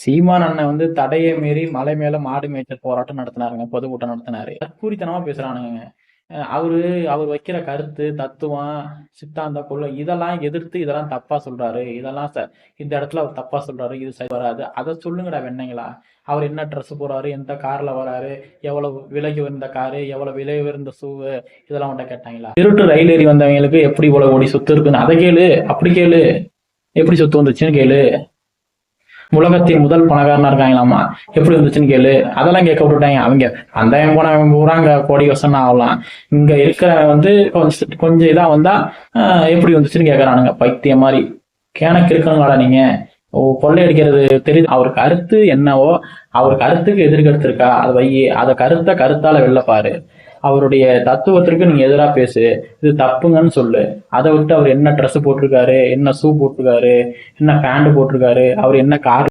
சீமான் அண்ணன் வந்து தடையை மீறி மலை மேல மாடு மேய்ச்சல் போராட்டம் நடத்தினாருங்க பொதுக்கூட்டம் நடத்தினாரு. தற்கூரித்தனமா பேசுறானுங்க அவரு அவர் வைக்கிற கருத்து தத்துவம் சித்தாந்த கொள்கை இதெல்லாம் எதிர்த்து இதெல்லாம் தப்பா சொல்றாரு. இதெல்லாம் ச- இந்த இடத்துல அவர் தப்பா சொல்றாரு இது சரி வராது. அதை சொல்லுங்கடா வெண்ணைங்களா அவர் என்ன ட்ரெஸ் போறாரு எந்த கார்ல வராரு எவ்வளவு விலை உயர்ந்த காரு எவ்வளவு விலை உயர்ந்த ஷூவு இதெல்லாம் உண்ட கேட்டாங்களா? திருட்டு ரயில் ஏறி வந்தவங்களுக்கு எப்படி இவ்வளவு ஓடி சொத்து இருக்குன்னு அதை கேளு அப்படி கேளு. எப்படி சொத்து வந்துச்சுன்னு கேளு. உலகத்தின் முதல் பணக்காரனா இருக்காங்களாமா எப்படி இருந்துச்சுன்னு கேளு. அதெல்லாம் கேட்க விட்டுட்டாங்க. அவங்க அந்த போன பூரா அங்க கோடி வருஷம் ஆகலாம். இங்க இருக்கிற வந்து கொஞ்சம் கொஞ்சம் இதா வந்தா எப்படி வந்துச்சுன்னு கேட்கறானுங்க பைத்தியம் மாதிரி. கேனக்கு இருக்கணுங்களா நீங்க. ஓ கொள்ளையடிக்கிறது தெரியுது. அவர் கருத்து என்னவோ அவர் கருத்துக்கு எதிர்கருத்து இருக்கா? அது வை அதை கருத்தை கருத்தால வெளில பாரு அவருடைய தத்துவத்திற்கு நீங்க எதிரா பேசு. இது தப்புங்கன்னு சொல்லு. அதை விட்டு அவர் என்ன Dress போட்டிருக்காரு என்ன ஷூ போட்டிருக்காரு என்ன பேண்ட் போட்டிருக்காரு அவர் என்ன கார்